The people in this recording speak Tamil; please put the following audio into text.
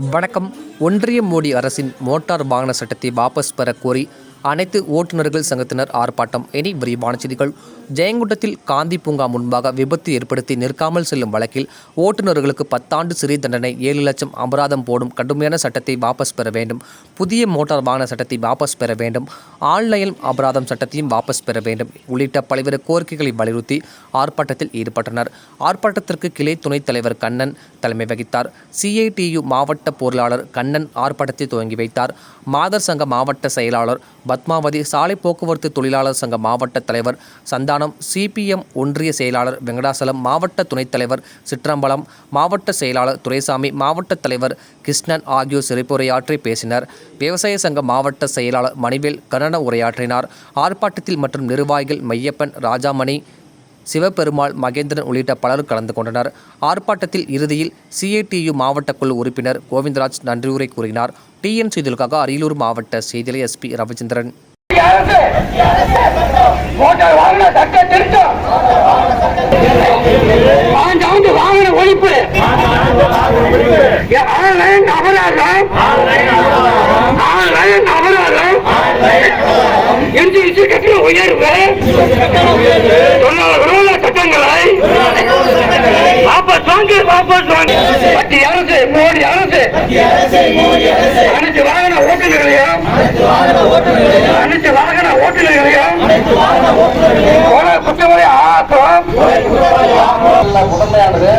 வணக்கம். ஒன்றிய மோடி அரசின் மோட்டார் வாகன சட்டத்தை வாபஸ் பெற கோரி அனைத்து ஓட்டுநர்கள் சங்கத்தினர் ஆர்ப்பாட்டம். இனி விரிவான செய்திகள். ஜெயங்குண்டத்தில் காந்தி பூங்கா முன்பாக விபத்து ஏற்படுத்தி நிற்காமல் செல்லும் வழக்கில் ஓட்டுநர்களுக்கு பத்தாண்டு சிறை தண்டனை ஏழு லட்சம் அபராதம் போடும் கடுமையான சட்டத்தை வாபஸ் பெற வேண்டும். புதிய மோட்டார் வாகன சட்டத்தை வாபஸ் பெற வேண்டும். ஆன்லைன் அபராதம் சட்டத்தையும் வாபஸ் பெற வேண்டும். உள்ளிட்ட பல்வேறு கோரிக்கைகளை வலியுறுத்தி ஆர்ப்பாட்டத்தில் ஈடுபட்டனர். ஆர்ப்பாட்டத்திற்கு கிளை துணைத் தலைவர் கண்ணன் தலைமை வகித்தார். சிஐடியு மாவட்ட பொருளாளர் கண்ணன் ஆர்ப்பாட்டத்தை துவங்கி வைத்தார். மாதர் சங்க மாவட்ட செயலாளர் பத்மாவதி சாலை போக்குவரத்து தொழிலாளர் சங்க மாவட்ட தலைவர் சந்தானம் சிபிஎம் ஒன்றிய செயலாளர் வெங்கடாசலம் மாவட்ட துணைத் தலைவர் சிற்றம்பலம் மாவட்ட செயலாளர் துரைசாமி மாவட்ட தலைவர் கிருஷ்ணன் ஆகியோர் சிறப்புரையாற்றி பேசினர். விவசாய சங்க மாவட்ட செயலாளர் மணிவேல் கண்ணன உரையாற்றினார். ஆர்ப்பாட்டத்தில் மற்றும் நிர்வாகிகள் மையப்பன் ராஜாமணி சிவபெருமாள் மகேந்திரன் உள்ளிட்ட பலர் கலந்து கொண்டனர் ஆர்ப்பாட்டத்தில் இறுதியில் சிஐடியு மாவட்ட குழு உறுப்பினர் கோவிந்தராஜ் நன்றியுரை கூறினார் டிஎன் செய்திகளுக்காக அரியலூர் மாவட்ட செய்தியாளர் எஸ்பி ரவிச்சந்திரன் ஒழிப்பு உயர்வு தொழிலாளர்களும் வாங்கு வாபஸ் வாங்கு. மத்திய அரசு மோடி அரசு. அனைத்து வாகன ஓட்டுநர்களையும். அனைத்து வாகன ஓட்டுநர்களையும். கொலை குற்றவாளி ஆக்கம். முதன்மையானது